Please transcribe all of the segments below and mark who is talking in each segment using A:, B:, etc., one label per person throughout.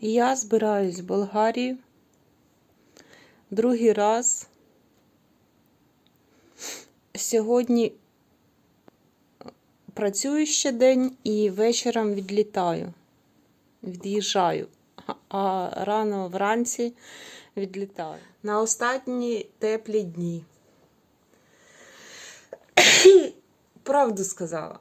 A: Я збираюсь в Болгарію. Другий раз. Сьогодні працюю ще день і вечором відлітаю. Від'їжджаю. А рано вранці відлітаю. На останні теплі дні. Правду сказала.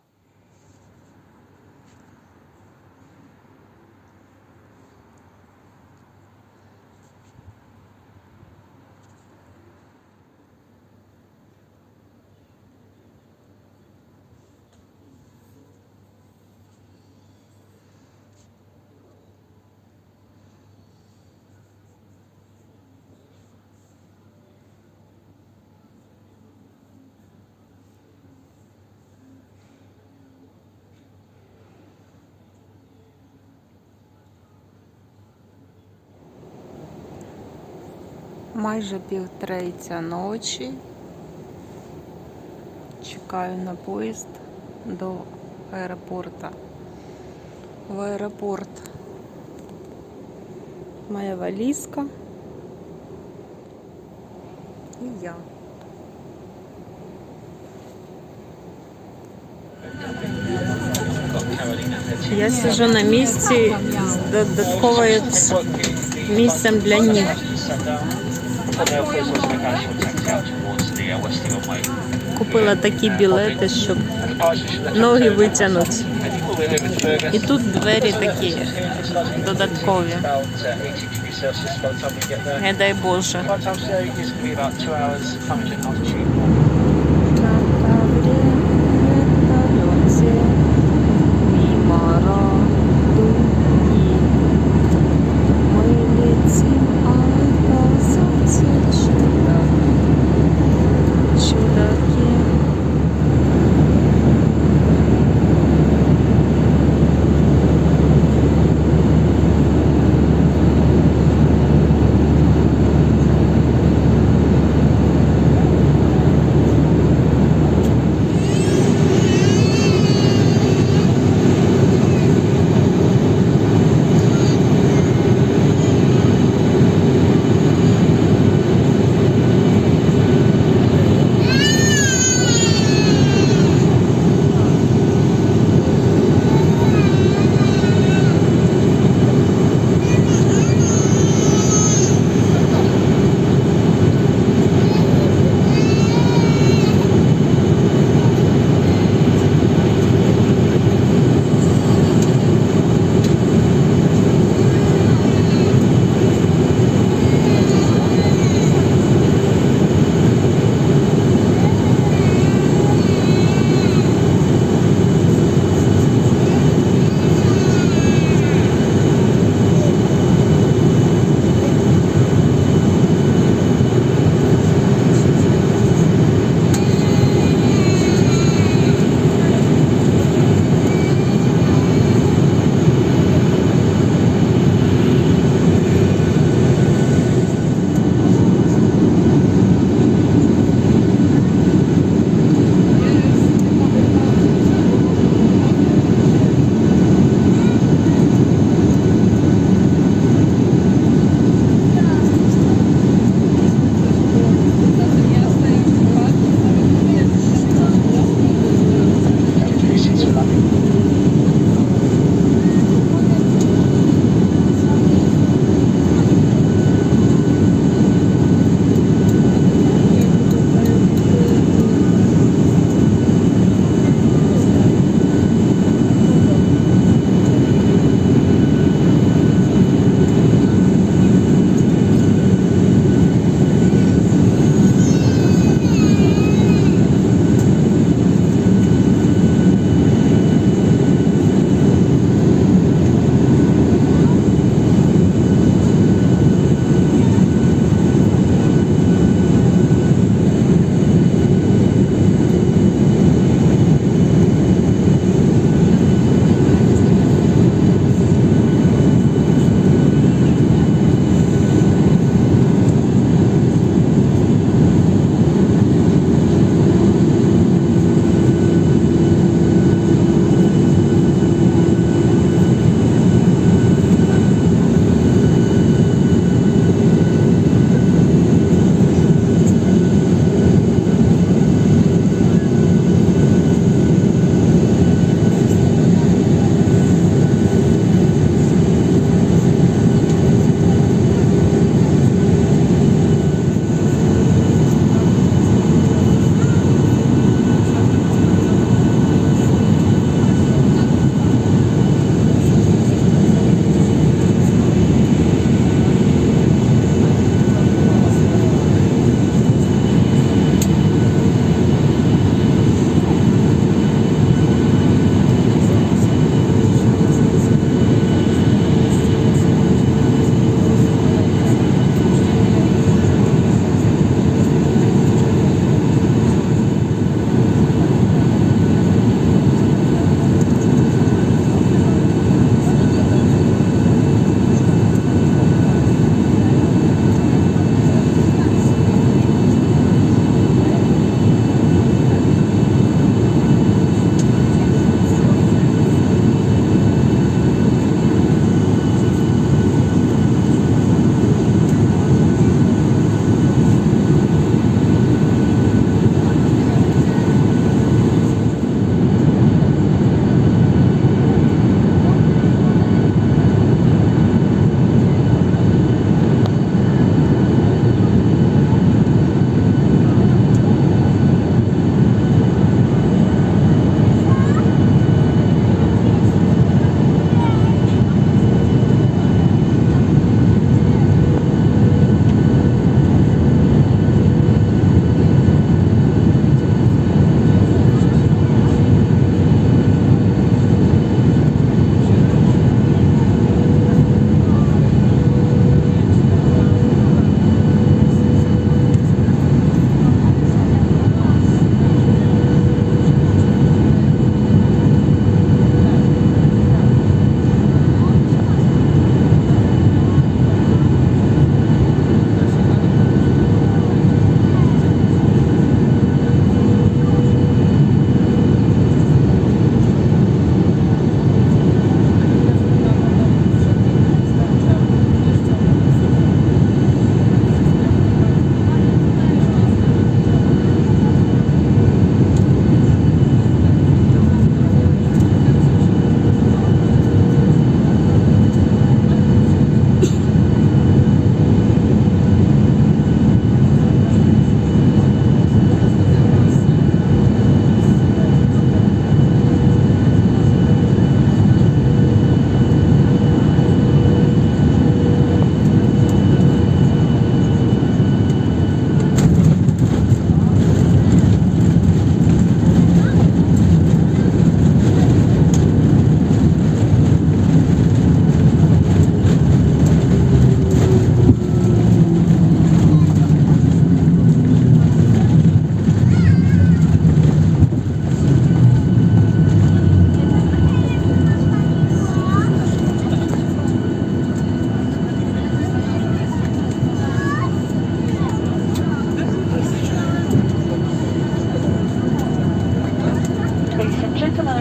A: Майже півтретя ночі. Чекаю на поїзд до аеропорта. В аеропорт моя валізка і я. Я сижу на місці з додатковою місцем для ніг. Купила такі білети, щоб ноги витягнути. І тут двері такі додаткові. Не дай Боже.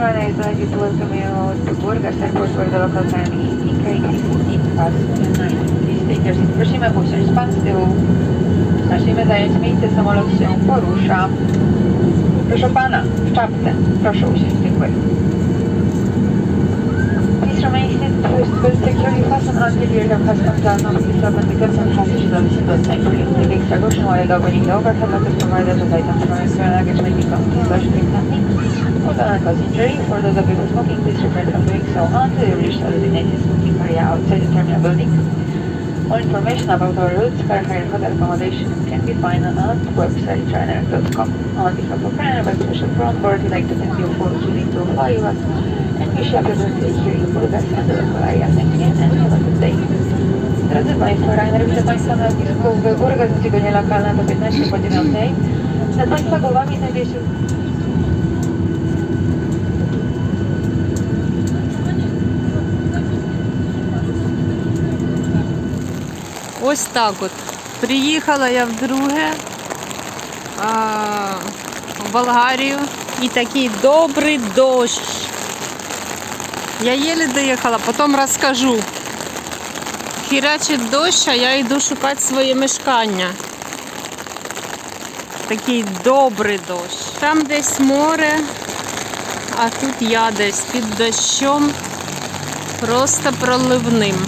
B: To welcome you to Burgas Airport where the local time is 15 past 9. Please take your seat. Prosimy usiąść pan z tyłu. Prosimy zająć miejsce, samolot się porusza. Proszę pana, w czapce. Proszę usiąść, dziękuję. Please remain seated first will securely fasten until your aircraft has come down on the the cups and passengers the seatbelt you. Take extra caution while opening the overhead lockers provided that items from extra luggage may become dislodged during landing. And cause injury. For those of you who smoking, please refrain from doing so until you reach the designated smoking area outside the terminal building. More information about our routes, car hire, hotel accommodation can be found on our website trainer.com. On behalf of Trainer by Special Front Board, we'd like to thank you for choosing to fly with us and wish you a pleasant stay here in Burgas and the local area. Thank you and have a good day. Drodzy Państwo, Rainer, witam Państwa na lotnisku w Burgas, ściganie lokalne do 15 po 9. Nad Państwa głowami znajduje się
A: Ось так от. Приїхала я вдруге а, в Болгарію і такий добрий дощ. Я єлі доїхала, потім розкажу. Хірячить дощ, а я йду шукати своє мешкання. Такий добрий дощ. Там десь море, а тут я десь під дощом, просто проливним.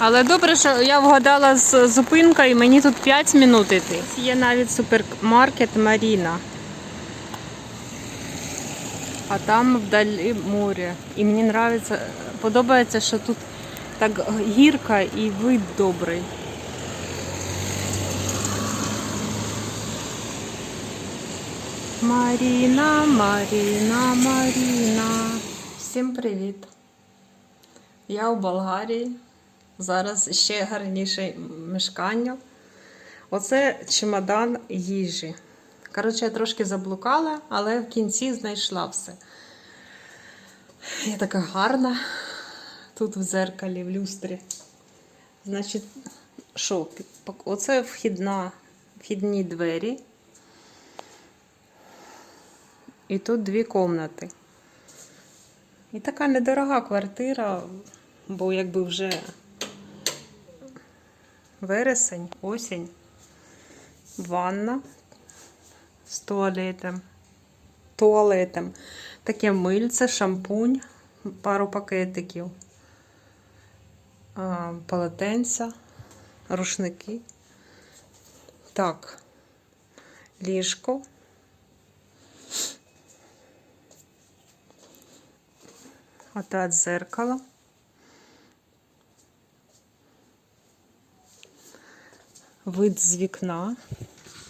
A: Але добре, що я вгадала з зупинкою, мені тут 5 минут йти. Є навіть супермаркет Маріна. А там вдалі море. І мені нравиться, подобається, що тут так гірка і вид добрий. Маріна, Маріна, Маріна. Всім привіт! Я у Болгарії. Зараз ще гарніше мешкання. Оце чемодан їжі. Коротше, я трошки заблукала, але в кінці знайшла все. Я така гарна. Тут в зеркалі, в люстрі. Значить, що? Оце вхідна, вхідні двері. І тут дві кімнати. І така недорога квартира, бо якби вже вересень, осінь, ванна з туалетом, туалетом. Таке мильце, шампунь, пару пакетиків, полотенця, рушники. Так, ліжко. Опять зеркало. Вид з вікна.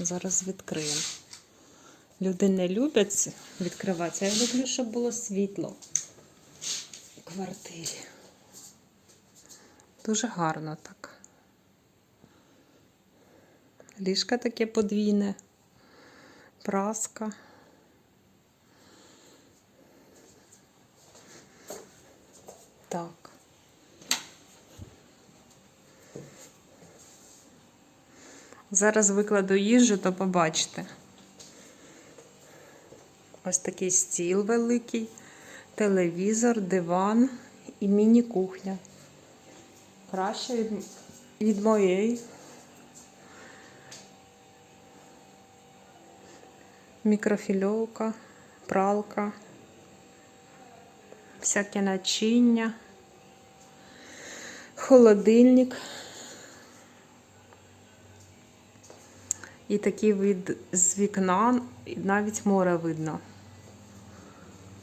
A: Зараз відкриємо. Люди не люблять відкриватися. Я люблю, щоб було світло в квартирі. Дуже гарно так. Ліжка таке подвійне, праска. Так. Зараз викладу їжу, то побачите. Ось такий стіл великий, телевізор, диван і міні-кухня. Краще від, від моєї. Мікрофільовка, пралка, всяке начиння, холодильник. І такий вид з вікна, і навіть море видно.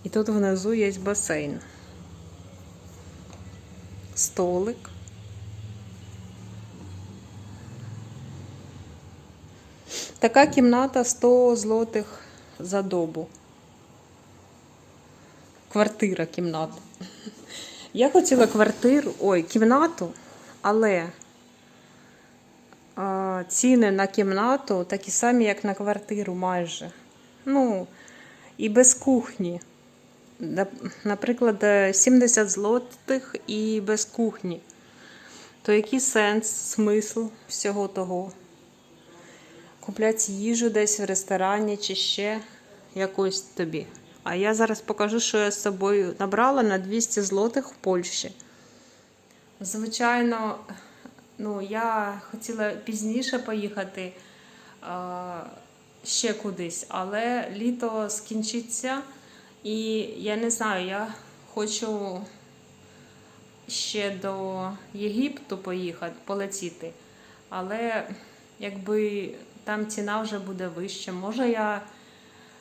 A: І тут внизу є басейн. Столик. Така кімната 100 злотих за добу. Квартира кімната. Я хотіла квартиру, ой, кімнату, але ціни на кімнату такі самі, як на квартиру майже. Ну, і без кухні. Наприклад, е, 70 злотих і без кухні. То який сенс, смисл всього того? Купляти їжу десь в ресторані чи ще якось тобі. А я зараз покажу, що я з собою набрала на 200 злотих в Польщі. Звичайно, ну, я хотіла пізніше поїхати а, ще кудись, але літо скінчиться, і я не знаю, я хочу ще до Єгипту поїхати, полетіти. Але якби там ціна вже буде вища, може я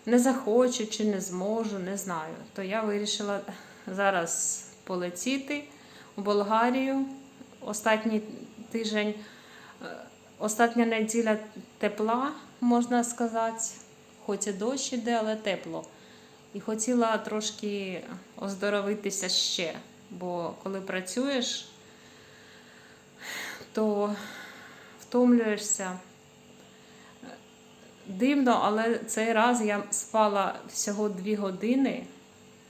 A: не захочу чи не зможу, не знаю. То я вирішила зараз полетіти у Болгарію. Останній тиждень, е, остання неділя тепла, можна сказати, хоч і дощ іде, але тепло. І хотіла трошки оздоровитися ще, бо коли працюєш, то втомлюєшся. Дивно, але цей раз я спала всього 2 години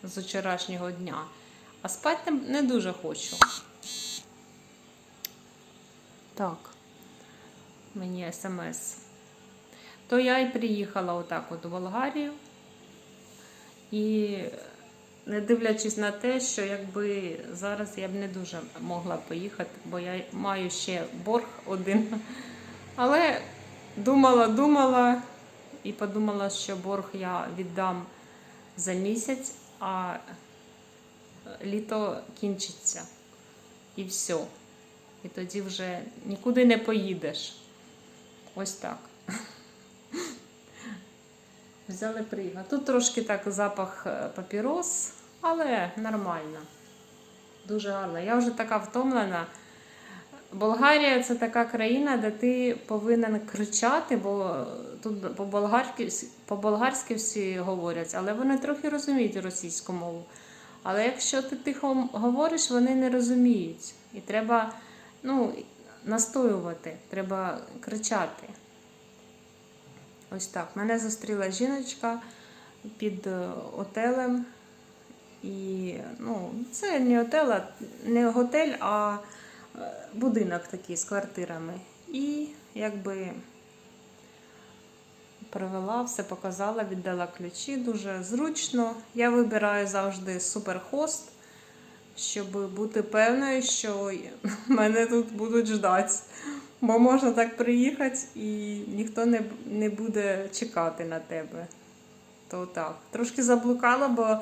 A: з вчорашнього дня, а спати не дуже хочу. Так, мені смс. То я і приїхала отак от у Болгарію. І не дивлячись на те, що якби зараз я б не дуже могла поїхати, бо я маю ще борг один. Але думала, думала і подумала, що борг я віддам за місяць, а літо кінчиться. І все. І тоді вже нікуди не поїдеш. Ось так. Взяли приїхали. Тут трошки так запах е, папірос, але нормально. Дуже гарно. Я вже така втомлена. Болгарія це така країна, де ти повинен кричати, бо тут по-болгарськи, всі говорять, але вони трохи розуміють російську мову. Але якщо ти тихо говориш, вони не розуміють. І треба ну, настоювати, треба кричати. Ось так. Мене зустріла жіночка під е, отелем. І ну, це не отель, а- не готель, а е, будинок такий з квартирами. І якби привела, все показала, віддала ключі. Дуже зручно. Я вибираю завжди суперхост, щоб бути певною, що мене тут будуть ждати. Бо можна так приїхати і ніхто не, не буде чекати на тебе. То так. Трошки заблукала, бо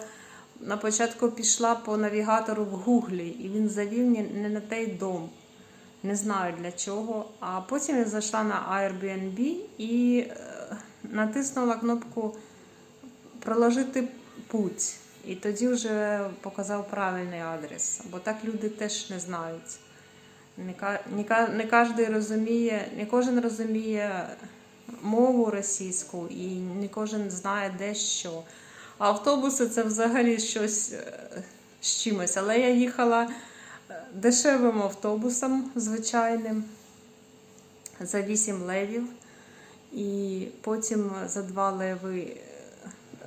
A: на початку пішла по навігатору в Гуглі, і він завів не на той дом. Не знаю для чого. А потім я зайшла на Airbnb і е, натиснула кнопку Проложити путь. І тоді вже показав правильний адрес. Бо так люди теж не знають. Не, кожен розуміє, не кожен розуміє мову російську і не кожен знає де що. А автобуси це взагалі щось е, з чимось. Але я їхала е, дешевим автобусом звичайним за 8 левів. І потім за 2 леви.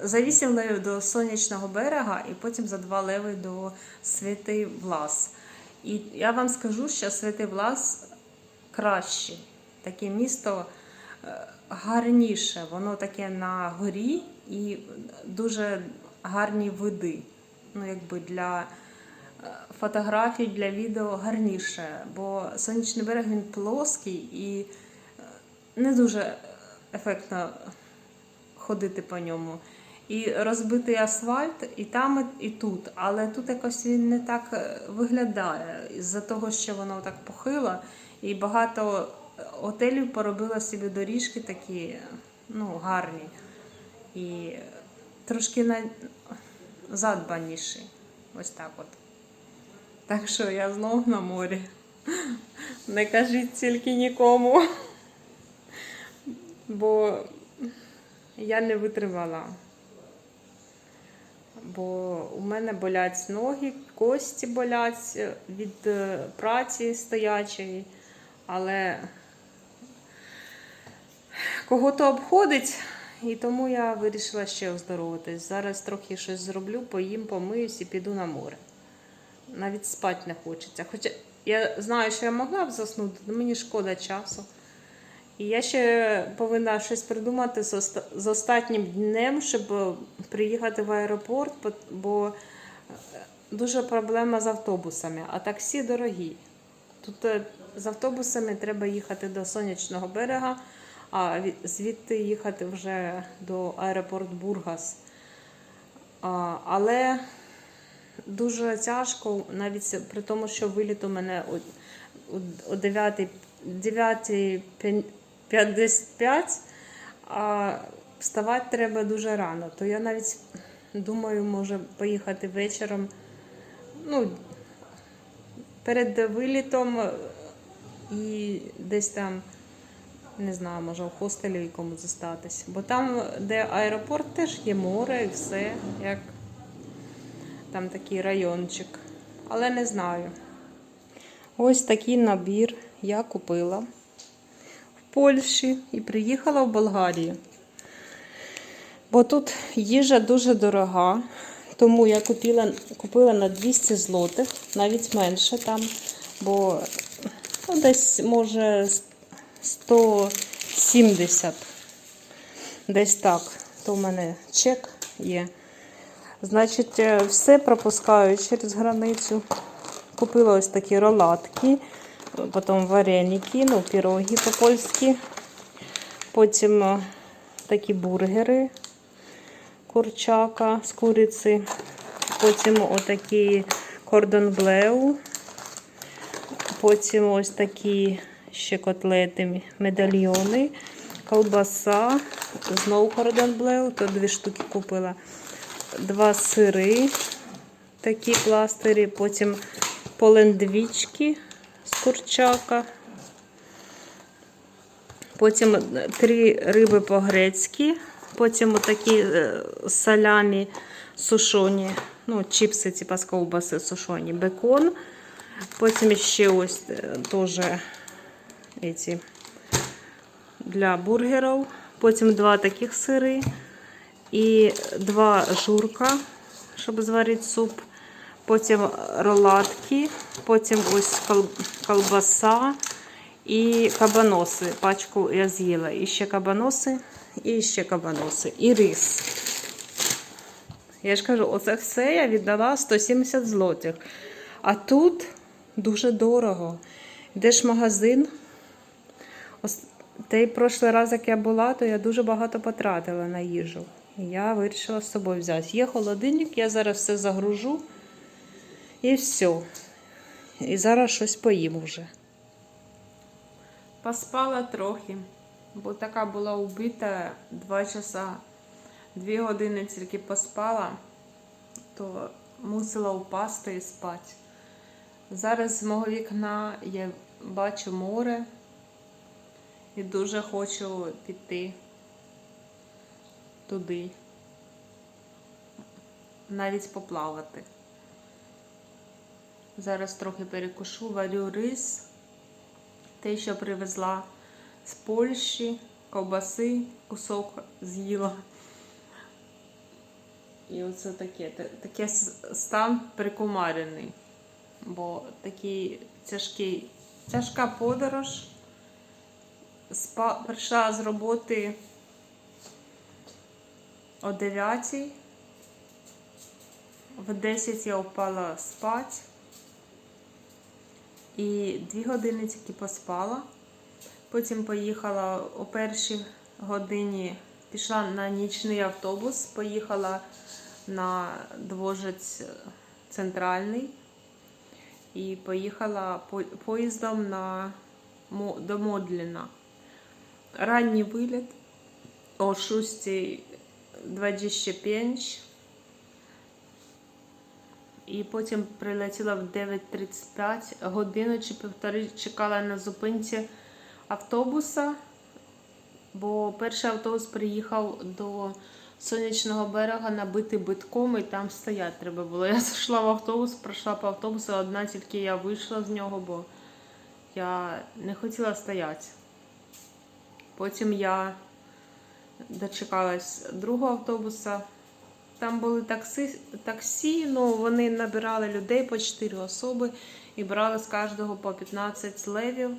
A: За 8 левів до сонячного берега, і потім за 2 леви до Святий Влас. І я вам скажу, що Святий Влас краще. Таке місто е, гарніше. Воно таке на горі і дуже гарні види. Ну, якби для е, фотографій, для відео гарніше. Бо сонячний берег він плоский і е, не дуже ефектно ходити по ньому. І розбитий асфальт і там, і тут. Але тут якось він не так е, виглядає із-за того, що воно так похило. І багато готелів поробило собі доріжки такі ну, гарні. І трошки на... задбаніші. Ось так от. Так що я знов на морі. Не кажіть тільки нікому. Бо я не витримала. Бо у мене болять ноги, кості болять від е, праці стоячої, але кого-то обходить, і тому я вирішила ще оздоровитись. Зараз трохи щось зроблю, поїм, помиюсь і піду на море. Навіть спати не хочеться. Хоча я знаю, що я могла б заснути, але мені шкода часу. І я ще повинна щось придумати з, останнім днем, щоб приїхати в аеропорт, бо- е, дуже проблема з автобусами, а таксі дорогі. Тут е, з автобусами треба їхати до сонячного берега, а звідти їхати вже до аеропорт Бургас. Але дуже тяжко, навіть при тому, що виліт у мене о, о, о 9, 9.55, а вставати треба дуже рано. То я навіть думаю, може поїхати вечором. Ну, перед вилітом і десь там, не знаю, може в хостелі якомусь зостатись. Бо там, де аеропорт, теж є море і все, як там такий райончик. Але не знаю. Ось такий набір я купила Польщі і приїхала в Болгарію. Бо тут їжа дуже дорога, тому я купила, купила на 200 злотих, навіть менше там, бо ну, десь може 170. Десь так. То в мене чек є. Значить, е, все пропускаю через границю. Купила ось такі роладки, потім вареники, ну, пироги по-польськи. Потім е, такі бургери курчака з куриці. Потім отакі кордон блеу. Потім ось такі ще котлети, медальйони, колбаса, знову кордон блеу, то дві штуки купила. Два сири, такі пластирі, потім полендвічки з курчака. Потім три риби по-грецьки, потім такі е, салямі сушоні, ну, чіпси, типа з ковбаси сушоні, бекон. Потім ще ось е, теж ці для бургерів. Потім два таких сири і два журка, щоб зварити суп. Потім роладки, потім ось колбаса і кабаноси. Пачку я з'їла. І ще кабаноси, і ще кабаноси, і рис. Я ж кажу, оце все я віддала 170 злотих. А тут дуже дорого. Йдеш в магазин. Ос- Той прошлий раз, як я була, то я дуже багато потратила на їжу. Я вирішила з собою взяти. Є холодильник, я зараз все загружу. І все. І зараз щось поїм вже. Поспала трохи, бо така була убита 2 часа, 2 години тільки поспала, то мусила впасти і спати. Зараз з мого вікна я бачу море і дуже хочу піти туди. Навіть поплавати. Зараз трохи перекушу, варю рис. Те, що привезла з Польщі, ковбаси, кусок з'їла. І оце таке. Таке стан прикумарений. Бо такий тяжкий, тяжка подорож. Спа, прийшла з роботи о 9. В 10 я впала спати. І дві години тільки поспала. Потім поїхала о першій годині, пішла на нічний автобус, поїхала на двожець центральний і поїхала по- поїздом на, до Модліна. Ранній виліт о 6.25 і потім прилетіла в 9.35 годину чи півтори чекала на зупинці автобуса, бо перший автобус приїхав до сонячного берега набитий битком і там стояти треба було. Я зайшла в автобус, пройшла по автобусу, одна тільки я вийшла з нього, бо я не хотіла стояти. Потім я дочекалась другого автобуса. Там були таксі, таксі, ну вони набирали людей по 4 особи і брали з кожного по 15 левів.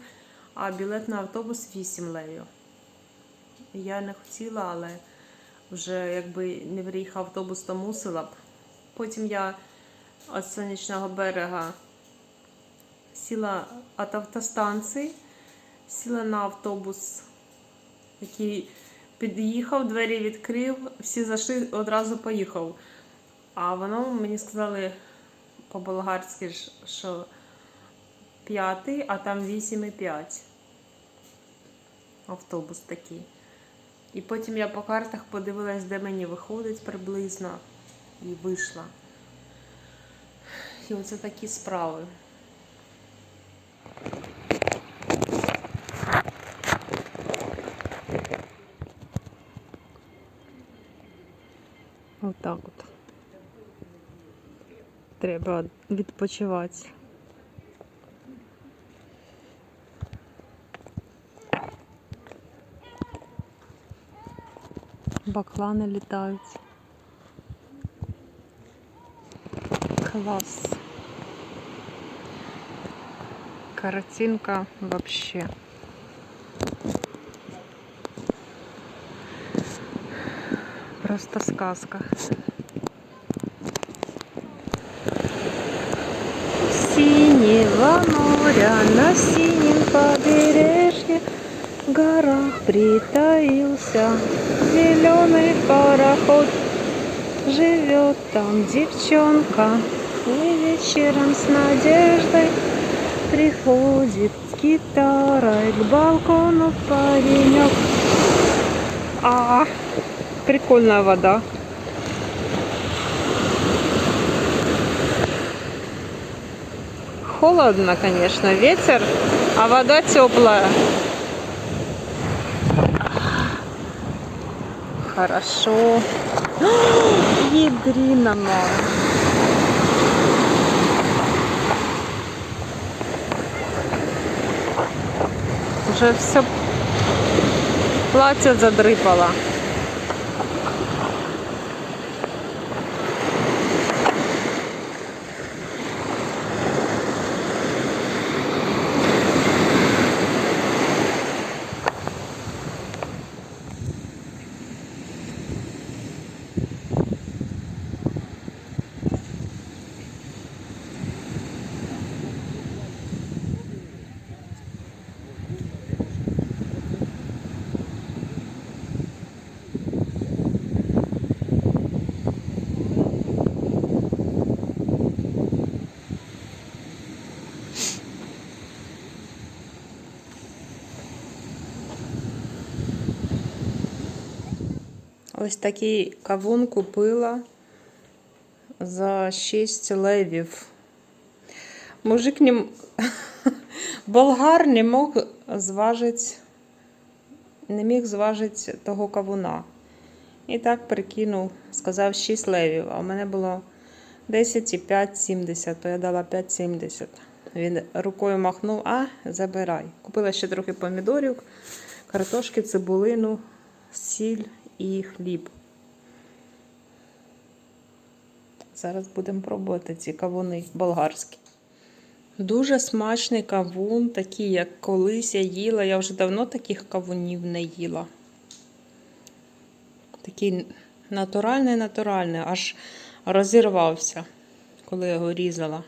A: а білет на автобус 8 левів. Я не хотіла, але вже якби не приїхав автобус, то мусила б. Потім я від сонячного берега сіла від автостанції, сіла на автобус, який під'їхав, двері відкрив, всі зайшли, одразу поїхав. А воно мені сказали по-болгарськи, що п'ятий, а там 8,5. Автобус такий. І потім я по картах подивилась, де мені виходить приблизно, і вийшла. І оце такі справи. Отак от. Треба відпочивати. Баклани літають. Клас. Картинка вообще. Просто сказка. Моря на синем побережье в горах притаился зеленый пароход. Живет там девчонка и вечером с надеждой приходит с гитарой к балкону паренек. А, прикольная вода. Холодно, конечно, ветер, а вода теплая. Хорошо. Ядрина мама. Уже все платье задрыпало. Ось такий кавун купила за 6 левів. Мужик не... болгар не мог зважити, не міг зважити того кавуна. І так прикинув, сказав 6 левів, а в мене було 10 і 5,70, то я дала 5,70. Він рукою махнув, а забирай. Купила ще трохи помідорів, картошки, цибулину, сіль і хліб. Зараз будемо пробувати ці кавуни болгарські. Дуже смачний кавун, такий, як колись я їла. Я вже давно таких кавунів не їла. Такий натуральний, натуральний, аж розірвався, коли я його різала.